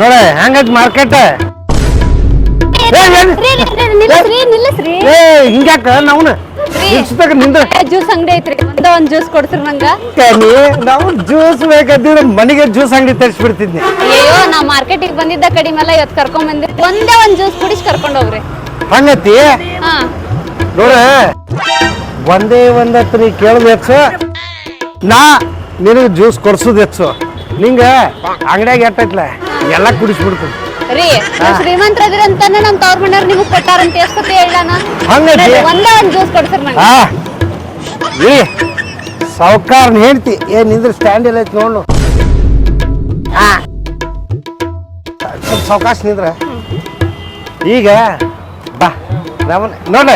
ನೋಡ ಹೆಂಗೈತಿ ಮಾರ್ಕೆಟ್ ಹಿಂಗ್ಯಾಕ ನಾವು ನಿಲ್ಸ್ಬೇಕ ನಿಂದ್ರ. ಜ್ಯೂಸ್ ಅಂಗಡಿ ಐತ್ರಿ ಒಂದ ಒಂದ್ ಜ್ಯೂಸ್ ಕೊಡ್ತೀರಿ ನಂಗ. ನೀ ನಾವು ಜ್ಯೂಸ್ ಬೇಕಾದ್ರೆ ಮನೆಗೆ ಜ್ಯೂಸ್ ಅಂಗಡಿ ತರಿಸ್ಬಿಡ್ತಿದ್ನಿ. ಅಯ್ಯೋ ನಾ ಮಾರ್ಕೆಟಿಗೆ ಬಂದಿದ್ದ ಕಡಿಮೆ ಎಲ್ಲ ಇವತ್ತು ಕರ್ಕೊಂಡ್ ಬಂದಿ ಒಂದೇ ಒಂದ್ ಜ್ಯೂಸ್ ಕುಡಿಸ್ ಕರ್ಕೊಂಡ್ ಹೋಗ್ರಿ. ಹಂಗತಿ? ಹಾ. ನೋಡ ಒಂದೇ ಒಂದ್ ಹತ್ರ ಕೇಳೋದು ಹೆಚ್ಚು. ನಾ ನಿನಗೆ ಜ್ಯೂಸ್ ಕೊಡ್ಸೋದು ಹೆಚ್ಚು. ನಿಂಗ ಅಂಗಡಿಯಾಗ ಎಟ್ಟೈತ್ಲ ಎಲ್ಲ ಕುಡಿಸ್ಬಿಡ್ತೀನಿ ರೀ ನೀವ್ ಶ್ರೀಮಂತರದಿರ ಅಂತಾನೆ ನಮ್ ತವ್ರ ಮನೆಯವ್ರು ನಿಮಗ್ ಕೊಟ್ಟಾರಂತ ಎಷ್ಟೊತ್ತಿ ಹೇಳಣ ಹಂಗೈತಿ? ಒಂದೇ ಒಂದ್ ಜ್ಯೂಸ್ ಕೊಡ್ತೀರಿ ನಂಗೆ. ಆ ಏ ಸಾವ್ಕಾರನ ಹೇಳ್ತಿ. ಏ ನಿಂದ್ರ ಸ್ಟ್ಯಾಂಡ್ ಎಲ್ಲ ಐತಿ ನೋಡು ಆ ಸ್ವಲ್ಪ ಸಾವಕಾಶ ನಿಂದ್ರ. ಈಗ ಬಾ ನಮ್ಮನೆ ನೋಡ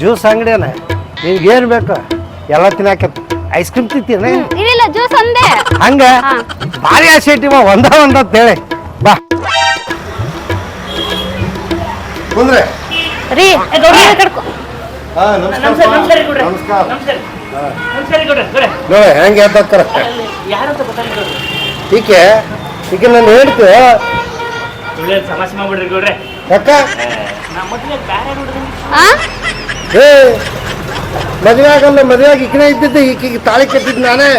ಜ್ಯೂಸ್ ಅಂಗಡಿಯನ ನಿನ್ಗೇನು ಬೇಕು? ಎಲ್ಲ ತಿನ್ನಾಕ ಐಸ್ ಕ್ರೀಮ್ ತಿಂತೀನ ಇಲ್ಲ ಜ್ಯೂಸ್ ಒಂದೇ. ಹಂಗ. ಭಾರಿ ಆಸೆ ಇಟ್ಟಿವ ಒಂದ ಒಂದ ಅಂತ ಹೇಳಿ ಬಾ ಕುಂದ್ರೆ ರೀ ಗೌಡ್ರ ಕಡ್ಕೊ ಹಾ ನಮಸ್ಕಾರ ನಮಸ್ಕಾರ. ನೋಡಿ ಹೆಂಗೆ ಈಕೆ ಈಕೆ ನಾನು ಹೇಳ್ತು ಒಳ್ಳೆ ಸಮಸ್ಯೆ ಮಾಡ್ಬಿಡ್ರಿ ಏ ಮದುವೆ ಆಗಲ್ಲ ಮದುವೆ ಆಗಿ ಈಕಿನ ಇದ್ದಿದ್ದು ಈಕಿಗೆ ತಾಳಿ ಕಟ್ಟಿದ್ದು ನಾನೇ.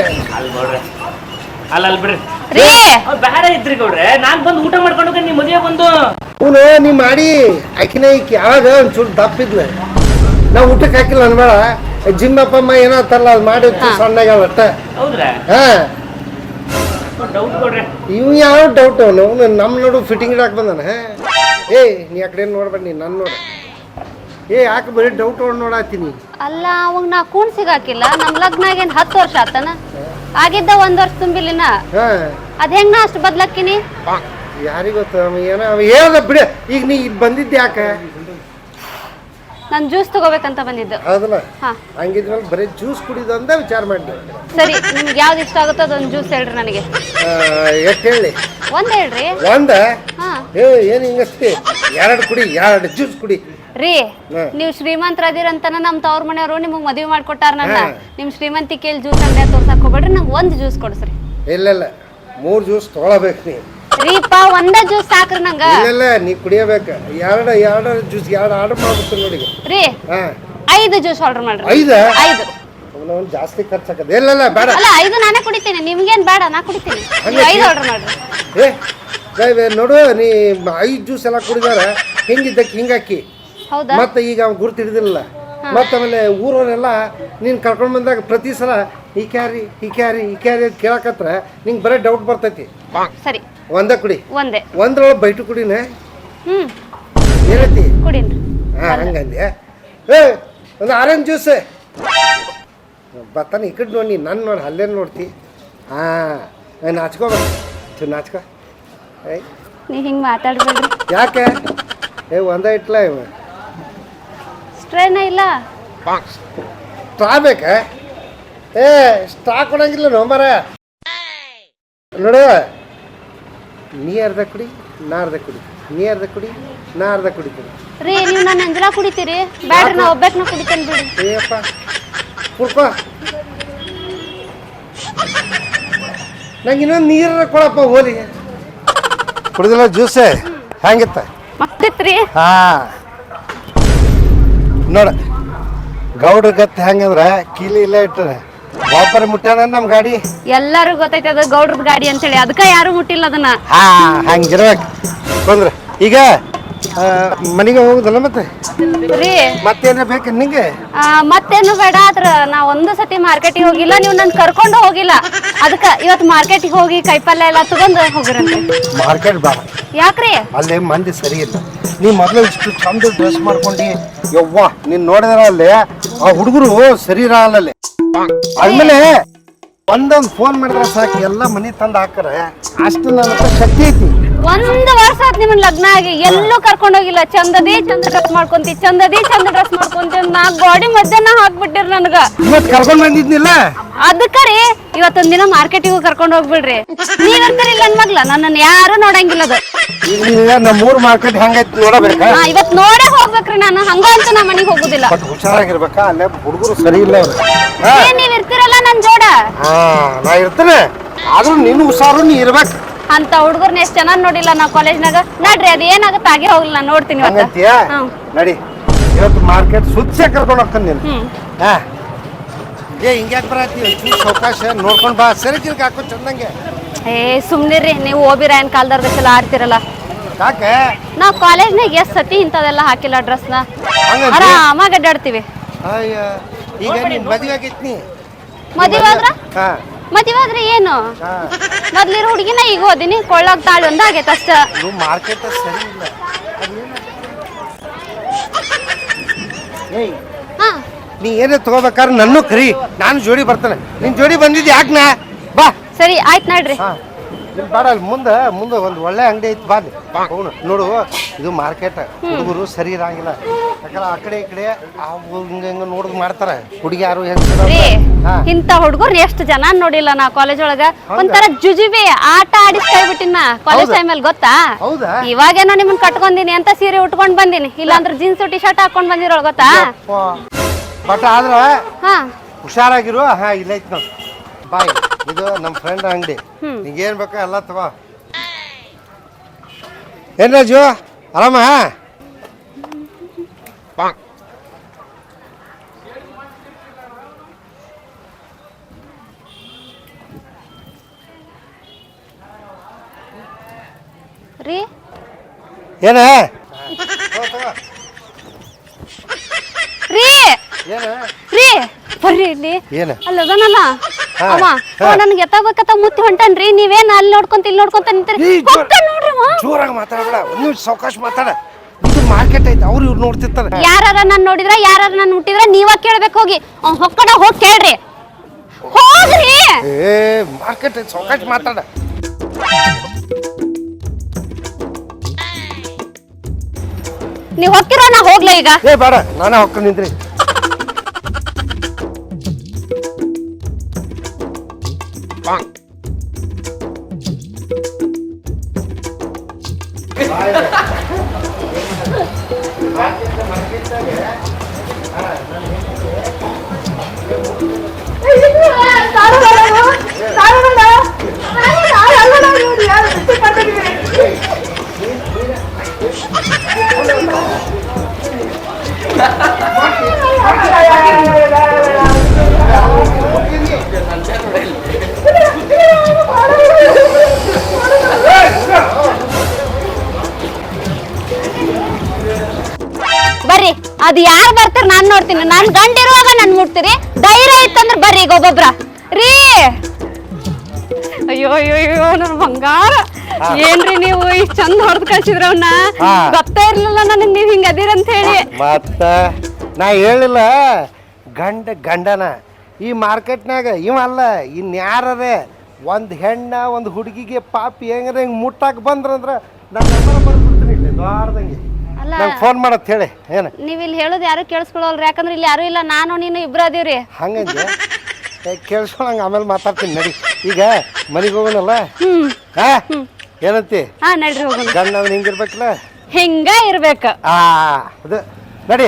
ಅಲ್ಲಿ ಅಲ್ಲ ಬಿಡ್ರಿ. ರೀ. ಅವ್ರು ಇದ್ರಿ ಗೌಡ್ರೆ. ನಾನ್ ಬಂದು ಊಟ ಮಾಡ್ಕೊಂಡು ಹೋಗಿ ನಿಮ್ಮ ಮದುವೆ ಬಂದು. ಅವನು ನೀ ಮಾಡಿ. ಆಕಿನ ಈಕಿ ಯಾವಾಗ ಒಂಚೂರು ದಪ್ಪಿದ್ಲ ನಾವು ಊಟಕ್ಕೆ ಹಾಕಿಲ್ಲ ಅನ್ಬೇಡ. ಜಿಮ್ಮಪ್ಪ ಅಮ್ಮ ಏನೋ ಅಂತಲ್ಲ ಅದು ಮಾಡಿ ಸಣ್ಣಗ ಒಟ್ಟ ಹೌದ್ರಾ? ಹಾ. ಡೌಟ್ ಕೊಡ್ರಿ ಇವ್ ಯಾವ ಡೌಟ್ ಅವನು? ನಮ್ಮ ನೋಡು ಫಿಟ್ಟಿಂಗ್ ಹಾಕ್ ಬಂದಾನ ಏ ನೀ ಆ ಕಡೆ ನೋಡ್ಬೇಡ ನೀ ನನ್ನ ನೋಡ. ಏ ಯಾಕೆ ಬರೀ ಡೌಟ್ ನೋಡಾತೀನಿ ಅಲ್ಲ ಅವಾಗ ನಾ ಕೂಣ್ ಸಿಗಾಕಿಲ್ಲ. ನಮ್ಮ ಲಗ್ನ ಆಗೇನ್ ಹತ್ತು ವರ್ಷ ಆತನ? ಆಗಿದ್ದ ಒಂದ್ ವರ್ಷ ತುಂಬಿಲಿನ ಹಾ. ಅದ್ ಹೆಂಗ್ ನಾ ಅಷ್ಟು ಬದ್ಲಕ್ಕಿನಿ ಯಾರಿಗ್ ಗೊತ್ತ? ಏನೋ ಹೇಳ್ದ ಬಿಡ. ಈಗ ನೀ ಇಲ್ಲಿ ಬಂದಿದ್ದೆ ಯಾಕ? ನಾನು ಜ್ಯೂಸ್ ತಗೋಬೇಕಂತ ಬಂದಿದ್ದು. ಹೌದಲ್ಲ? ಹಾ. ಹಂಗಿದ್ಮೇಲೆ ಬರೀ ಜ್ಯೂಸ್ ಕುಡಿದು ಅಂದ ವಿಚಾರ ಮಾಡಿದೆ. ಸರಿ ನಿಮ್ಗೆ ಯಾವ್ದು ಇಷ್ಟ ಆಗುತ್ತೋ ಅದೊಂದು ಜ್ಯೂಸ್ ಹೇಳ್ರಿ ನನಗೆ. ಎಷ್ಟು ಹೇಳಿ? ಒಂದ್ ಹೇಳ್ರಿ. ಒಂದ? ಹಾ. ಏ ಏನು ಹಿಂಗಸ್ತಿ ಎರಡು ಕುಡಿ ಎರಡು ಜ್ಯೂಸ್ ಕುಡಿ. ರೀ ನೀವ್ ಶ್ರೀಮಂತರ ಶ್ರೀಮಂತರದಿರಂತನ ನಮ್ ತವ್ರ ಮನೆಯವರು ನಿಮಗ್ ಮದ್ವೆ ಮಾಡ್ಕೊಟ್ಟಾರ ನನ್ನ ನಿಮ್ಮ ನಿಮ್ ಶ್ರೀಮಂತಿ ಕೇಳಿ ಜ್ಯೂಸ್ ಅಂಗಡಿ ತೋರ್ಸಕ್ ಹೋಗ್ಬೇಡ್ರಿ ನಂಗೆ ಒಂದ್ ಜ್ಯೂಸ್ ಕೊಡ್ಸ್ರಿ. ಇಲ್ಲ ಇಲ್ಲ. ಮೂರು ಜ್ಯೂಸ್ ತೊಗೊಳಬೇಕು ನೀ ರೀಪಾ ಒಂದ ಜ್ಯೂಸ್ ಸಾಕ್ರಿ ನಂಗ. ಇಲ್ಲ ಇಲ್ಲ. ನೀ ಕುಡಿಯಬೇಕು. ಎರಡು ಎರಡು ಜ್ಯೂಸ್ ಎರಡು ಆರ್ಡರ್ ಮಾಡ್ಬೇಕು ನೋಡಿ ರೀ ಹಾ. ಐದು ಜ್ಯೂಸ್ ಆರ್ಡರ್ ಮಾಡ್ರಿ. ಐದ? ಐದು. ಅವನವನ್ ಜಾಸ್ತಿ ಖರ್ಚಾಕದ ಇಲ್ಲ ಇಲ್ಲ ಬೇಡ. ಅಲ್ಲ ಐದು ನಾನೇ ಕುಡಿತೀನಿ. ನಿಮ್ಗೇನ್ ಬೇಡ ನಾ ಕುಡಿತೀನಿ. ನೀವು ಐದು ಆರ್ಡರ್ ಮಾಡ್ರಿ. ಏ ನೋಡು ನೀ ಐದು ಜ್ಯೂಸ್ ಎಲ್ಲ ಕುಡಿದಾರ ಹಿಂಗಿದ್ದಕ್ಕೆ ಹಿಂಗಾಕಿ ಮತ್ತೆ ಈಗ ಅವ್ನು ಗುರುತು ಹಿಡಿದಿಲ್ಲ ಮತ್ತೆ ಆಮೇಲೆ ಊರವರೆಲ್ಲ ನೀನು ಕರ್ಕೊಂಡು ಬಂದಾಗ ಪ್ರತಿ ಸಲ ಈ ಕ್ಯಾರಿ ಈ ಕ್ಯಾರಿ ಈ ಕ್ಯಾರಿ ಅಂತ ಕೇಳಕತ್ರ ನಿಂಗೆ ಬರೀ ಡೌಟ್ ಬರ್ತೈತಿ. ಸರಿ. ಒಂದೇ ಕುಡಿ. ಒಂದೇ. ಒಂದ್ರೊಳಗೆ ಬೈಟು ಕುಡಿನ. ಏನೈತಿ? ಕುಡಿನ್ ಹಾಂ ಹಂಗಂದೆ. ಏ ಒಂದು ಆರೆಂಜ್ ಜ್ಯೂಸ್. ಬರ್ತಾನೆ ಈ ಕಡೆ ನೋಡಿ ನನ್ನ ನೋಡಿ ಅಲ್ಲೇ ನೋಡ್ತಿ? ಹಾಂ. ನಾಚ್ಕೋಬೇಕು ಚು ನಾಚ್ಕೋ. ಏಯ್. ನೀ ಹಿಂಗೆ ಮಾತಾಡ್ಬೇಡ್ರಿ. ಯಾಕೆ? ಏ ಒಂದೇ ಇಟ್ಲ ಇವ. ಸ್ಟ್ರೇನ ಇಲ್ಲ? ಸ್ಟ್ರಾ ಬೇಕ? ಏ ಸ್ಟಾಕ್ ಕೊಡಂಗಿಲ್ಲ ನೋಮರ ನೋಡು. ನೀ ಅರ್ಧ ಕುಡಿ ನಾ ಅರ್ಧ ಕುಡಿ. ನೀ ಅರ್ಧ ಕುಡಿ ನಾ ಅರ್ಧ ಕುಡಿತೀನಿ ರೀ ನೀವು ನನ್ನ ಅಂಜಲ ಕುಡಿತೀರಿ? ಬ್ಯಾಡ್ರಿ ನಾ ಒಬ್ಬಾಕ್ನ ಕುಡಿತೇನೆ ಬಿಡಿ. ಏಯಪ್ಪ ಕುಡ್ಕೋ. ನಂಗೆ ಇನ್ನೊಂದು ನೀರ ಕೊಡಪ್ಪ ಹೋಲಿ. ಕುಡಿದಿಲ್ಲ ಜ್ಯೂಸೆ? ಹೆಂಗಿತ್ತ ಮತ್ತಿತ್ರಿ? ಹಾ. ನೋಡ ಗೌಡ್ರ ಗತ್ತೆ ಹೆಂಗಂದ್ರ? ಕೀಲಿ ಇಲ್ಲ ಇಟ್ಟರೆ. ವಾಪರ್ ಮುಟ್ಟಾನ ನಮ್ಮ ಗಾಡಿ? ಎಲ್ಲಾರು ಗೊತ್ತೈತೆ ಅದು ಗೌಡ್ರ ಗಾಡಿ ಅಂತೇಳಿ. ಅದಕ್ಕ ಯಾರು ಮುಟ್ಟಿಲ್ಲ ಅದನ್ನ. ಹಾ ಹಂಗಿರ್ಬೇಕು. ಬಂದ್ರ ಈಗ ಆ, ಮನೆಗೆ ಹೋಗುದಲ್ಲ ಮತ್ತೆ? ರೀ. ಮತ್ತೇನ ಬೇಕು ನಿಂಗೆ? ಆ, ಮತ್ತೇನು ಬೇಡ ಆದ್ರ ನಾ ಒಂದು ಸತಿ ಮಾರ್ಕೆಟಿಗೆ ಹೋಗಿಲ್ಲ ನೀವು ನನ್ ಕರ್ಕೊಂಡು ಹೋಗಿಲ್ಲ. ಅದಕ್ಕ ಇವತ್ತು ಮಾರ್ಕೆಟಿಗೆ ಹೋಗಿ ಕೈಪಲ್ಯ ಎಲ್ಲ ತಗೊಂಡ್ ಹೋಗಿರ ಮಾರ್ಕೆಟ್ ಬೇಡ. ಯಾಕ್ರಿ? ಅಲ್ಲೇ ಮಂದಿ ಸರಿ ಇಲ್ಲ. ನೀ ಮೊದಲು ಇಷ್ಟು ಚಂದ ಡ್ರೆಸ್ ಮಾಡ್ಕೊಂಡು. ಯವ್ವ ನೀನ್ ನೋಡಿದ್ರ ಅಲ್ಲಿ? ಆ ಹುಡುಗರು ಸರಿ ಇರಲ್ಲ ಅಲ್ಲಿ. ಆದ್ಮೇಲೆ ಒಂದೊಂದ್ ಫೋನ್ ಮಾಡಿದ್ರೆ ಸಾಕು ಎಲ್ಲ ಮನಿ ತಂದು ಹಾಕರ ಅಷ್ಟು ನನ್ನ ಶಕ್ತಿ ಐತಿ. ಒಂದ್ ವರ್ಷ ಆತ್ ನಿಮ್ಮನ್ ಲಗ್ನ ಆಗಿ. ಎಲ್ಲೂ ಕರ್ಕೊಂಡೋಗಿಲ್ಲ. ಚಂದದಿ ಚಂದ ಡ್ರೆಸ್ ಮಾಡ್ಕೊಂತಿ ಚಂದದಿ ಚಂದ ಡ್ರೆಸ್ ಮಾಡ್ಕೊಂತಿ. ನಾ ಗೋಡಿ ಮಧ್ಯಾಹ್ನ ಹಾಕ್ಬಿಟ್ಟಿರ್ ನನ್ಗ. ಕರ್ಕೊಂಡು ಬಂದಿದ್ನಿಲ್ಲ? ಅದಕ್ಕರಿ ಇವತ್ತೊಂದ್ ದಿನ ಮಾರ್ಕೆಟಿಗೆ ಕರ್ಕೊಂಡ್ ಹೋಗ್ಬಿಡ್ರಿ. ನೀವ್ ಇಲ್ಲ ನನ್ ಮಗ್ಲ ನನ್ನನ್ ಯಾರು ನೋಡಂಗಿಲ್ಲ ಅದು. ನಮ್ಮೂರ್ ಮಾರ್ಕೆಟ್ ಹೆಂಗೈತಿ ನೋಡಬೇಕಾ? ಹಾ ಇವತ್ ನೋಡೇ ಹೋಗ್ಬೇಕ್ರಿ ನಾನು ಹಂಗ ಅಂತ ನಾ ಮನಿಗ್ ಹೋಗುದಿಲ್ಲ. ಬಟ್ ಹುಷಾರಾಗಿರ್ಬೇಕಾ? ಅಲ್ಲೇ ಹುಡುಗರು ಸರಿ ಇಲ್ಲ ಅವ್ರು. ಹಾ. ಏನ್ ನೀವ್ ಇರ್ತಿರಲ್ಲ ನನ್ ಜೋಡ? ಹಾ ನಾ ಇರ್ತೇನೆ. ಆದ್ರೂ ನೀನು ಹುಷಾರು ನೀ ಇರ್ಬೇಕು. ಅಂತ ಹುಡುಗರ್ನ ಎಷ್ಟ್ ಚೆನ್ನಾಗ್ ನೋಡಿಲ್ಲ ನಾ ಕಾಲೇಜ್ನಾಗ ನಡ್ರಿ ಅದ್ ಏನಾಗತ್ತ ಆಗೇ ಹೋಗ್ಲಿ ನಾನು ನೋಡ್ತೀನಿ ಇವತ್ತ. ಹಂಗಂತೀಯ? ಹ್ಮ್. ನಡಿ. ಇವತ್ತು ಮಾರ್ಕೆಟ್ ಸುಚ್ಚೆ ಕರ್ಕೊಂಡು ಹೋಗ್ತಾನೆ ನೀನು. ಹಾ ಏ ಹಿಂಗ್ಯಾಕೆ ಬರತ್ತಿ ಚೂರು ಅವಕಾಶ ನೋಡ್ಕೊಂಡು ಬಾ. ಸರಿ ಕಿಲ್ಕ ಹಾಕೋ ಚಂದಂಗೆ. ಏ ಸುಮ್ನಿರ್ರಿ. ನೀವು ಓಬಿರಾಯನ್ ಕಾಲ್ದರ್ದಕ್ಕೆಲ್ಲ ಆಡ್ತಿರಲ್ಲ. ಯಾಕೆ? ನಾವು ಕಾಲೇಜ್ನಾಗ ಎಷ್ಟ್ ಸತಿ ಇಂಥದೆಲ್ಲ ಹಾಕಿಲ್ಲ ಡ್ರೆಸ್ನ. ಹಂಗಂತೀಯ? ಆರಾಮಾಗಿ ಅಡ್ಡಾಡ್ತೀವಿ. ಅಯ್ಯ ಈಗ ನೀನು ಮದುವೆ ಆಗೈತಿ ನೀ ಮದುವೆ ಆದ್ರ? ಹಾ. ಮದುವೆ ಆದ್ರೆ ಏನು? ಹಾ. ಮೊದ್ಲಿರೋ ಹುಡುಗಿನ ಈಗ ಓದಿನಿ ಕೊಳ್ಳಾಗ ತಾಳಿ ಒಂದ್ ಆಗೈತೆ ಅಷ್ಟ. ಇದು ಮಾರ್ಕೆಟ್ ಸರಿ ಇಲ್ಲ ಏಯ್ ಹಾ. ನೀ ಏನೇ ತಗೋಬೇಕಾದ್ರೆ ನನ್ನೂ ಕರಿ. ನಾನು ಜೋಡಿ ಬರ್ತಾನೆ. ನಿನ್ ಜೋಡಿ ಬಂದಿದ್ದು ಯಾಕೆ ನಾ ಬಾ. ಸರಿ ಆಯ್ತು ನೋಡ್ರಿ. ಇಲ್ಲಿ ಬೇಡ ಅಲ್ಲಿ ಮುಂದೆ ಮುಂದೆ ಒಂದು ಒಳ್ಳೆ ಅಂಗಡಿ ಐತಿ ಬಾ ಅಲ್ಲಿ ಹೋಗೋಣ ನೋಡು ಇದು ಮಾರ್ಕೆಟ್ ಹುಡುಗರು ಸರಿ ಇರಂಗಿಲ್ಲ. ಯಾಕಂದ್ರೆ ಆ ಕಡೆ ಈ ಕಡೆ ಹಿಂಗ ಹಿಂಗ ನೋಡುದು ಮಾಡ್ತಾರೆ. ಹುಡುಗಿ ಯಾರು ಇಂತ ರೀ ಹಾ. ಇಂಥ ಹುಡುಗರು ಎಷ್ಟು ಜನ ನೋಡಿಲ್ಲ ನಾ ಕಾಲೇಜ್ ಒಳಗ? ಒಂಥರ ಜುಜುಬಿ ಆಟ ಆಡಿಸ್ಕೊಳ್ಬಿಟ್ಟಿನ ಬಿಟ್ಟಿನ ಕಾಲೇಜ್ ಟೈಮ್ ಟೈಮಲ್ಲಿ ಗೊತ್ತಾ? ಹೌದಾ. ಇವಾಗೇನೋ ನಿಮ್ಮನ್ ಕಟ್ಕೊಂದಿನಿ ಅಂತ ಸೀರೆ ಉಟ್ಕೊಂಡ್ ಬಂದಿನಿ. ಇಲ್ಲಾಂದ್ರೆ ಜೀನ್ಸ್ ಟಿ ಶರ್ಟ್ ಹಾಕೊಂಡ್ ಬಂದಿರೋಳ್ ಗೊತ್ತಾ? ಬಟ್ ಆದ್ರ ಹಾ. ಹುಷಾರಾಗಿರು. ಹಾ ಇಲ್ಲ ನೋಡಿ. ಬಾಯ್ ಇದು ನಮ್ಮ ಫ್ರೆಂಡ್ ಅಂಗಡಿ. ಏನು ಬೇಕೋ ಎಲ್ಲ ತಗೋ. ಏನ್ ರಾಜು? ಆರಾಮ? ರೀ? ಏನ? ರೀ ಏನ? ರೀ? ಬರ್ರಿ ಇಲ್ಲಿ. ಏನ? ಅಲ್ಲದನಲ್ಲ? ಹಾ. ನನ್ಗೆ ಎತ್ತಾಗಬೇಕತ್ತ ಮುತ್ತಿ ಹೊಂಟನ್ರಿ ನೀವೇನ್ ಅಲ್ಲಿ ನೋಡ್ಕೊಂತ ಇಲ್ಲಿ ನೋಡ್ಕೊಂತ ನಿಂತೀರಿ? ಹೋಗ್ತಾನ್ ನೋಡ್ರಿ ಅವ. ಜೋರಾಗಿ ಮಾತಾಡಬೇಡ ಒಂದು ಸಾವಕಾಶ ಮಾತಾಡ. ಇದು ಮಾರ್ಕೆಟ್ ಐತಿ ಅವ್ರು ಇವ್ರು ನೋಡ್ತಿರ್ತಾರೆ. ಯಾರಾರ ನನ್ ನೋಡಿದ್ರ ಯಾರಾರ ನನ್ ಮುಟ್ಟಿದ್ರ ನೀವ ಕೇಳ್ಬೇಕು ಹೋಗಿ. ಅವ್ನ್ ಹೊಕ್ಕಡ ಹೋಗಿ ಕೇಳ್ರಿ. ಹೋಗ್ರಿ. ಏ ಮಾರ್ಕೆಟ್ ಐತೆ ಸಾವಕಾಶ ಮಾತಾಡ. ನೀವ್ ಹೊಕ್ಕಿರೋ ನಾ ಹೋಗ್ಲ ಈಗ? ಏ ಬೇಡ ನಾನೇ ಹೊಕ್ಕ ನಿಂತ್ರಿ ಬರ್ರಿ ಬರ್ತಾರ ನಾನ್ ನೋಡ್ತೀನಿ. ನನ್ ಗಂಡ ಇರುವಾಗ ನನ್ ಮುಟ್ತೀರಿ ಧೈರ್ಯ ಇತ್ತಂದ್ರೆ ಬರ್ರಿ ಈಗ ಒಬ್ಬೊಬ್ರ. ರೀ! ಅಯ್ಯೋ ಅಯ್ಯೋ ಅಯ್ಯೋ ನನ್ ಬಂಗಾರ. ಏನ್ರಿ ನೀವು ಇಷ್ಟ್ ಚಂದ ಹೊಡೆದ್ ಕಳ್ಸಿದ್ರ ಅವ್ನ? ಹಾ. ಗೊತ್ತೇ ಇರ್ಲಿಲ್ಲ ನನಗ್ ನೀವ್ ಹಿಂಗ ಅದೀರಂತ ಹೇಳಿ. ಮತ್ತ ನಾ ಹೇಳಿಲ್ಲ. ಗಂಡ ಗಂಡನ. ಈ ಮಾರ್ಕೆಟ್ನಾಗ ಇವ ಅಲ್ಲ ಇನ್ಯಾರೇ ಒಂದು ಹೆಣ್ಣ ಒಂದು ಹುಡುಗಿಗೆ ಪಾಪಿ ಹೆಂಗ್ರ ಹಿಂಗೆ ಮುಟ್ಟಾಕ ಬಂದ್ರಂದ್ರ ನಾನು ಬಂದ್ಬಿಡ್ತೀನಿ ಇಲ್ಲಿ ಅಲ್ಲ ನಂಗೆ ಫೋನ್ ಮಾಡತ್ ಹೇಳಿ ಏನು? ನೀವ್ ಇಲ್ಲಿ ಹೇಳೋದು ಯಾರು ಕೇಳಿಸ್ಕೊಳ್ಳಲ್ರಿ? ಯಾಕಂದ್ರೆ ಇಲ್ಲಿ ಯಾರು ಇಲ್ಲ ನಾನು ನೀನು ಇಬ್ರು ಅದೀವ್ರಿ. ಹಂಗಂದೆ ಕೇಳಿಸ್ಕೊಳಂಗೆ ಆಮೇಲೆ ಮಾತಾಡ್ತೀನಿ ನಡಿ. ಈಗ ಮನೆಗೆ ಹೋಗೋಣಲ್ಲ ಹ್ಮ್. ಹಾ ಏನಂತಿ? ಹಾ ನಡ್ರಿ ಹೋಗೋಣ. ಗಂಡ ಅವ್ನು ಹಿಂಗಿರ್ಬೇಕಲ್ಲ ಹಿಂಗ ಇರ್ಬೇಕ. ಆ ಅದು. ನಡಿ.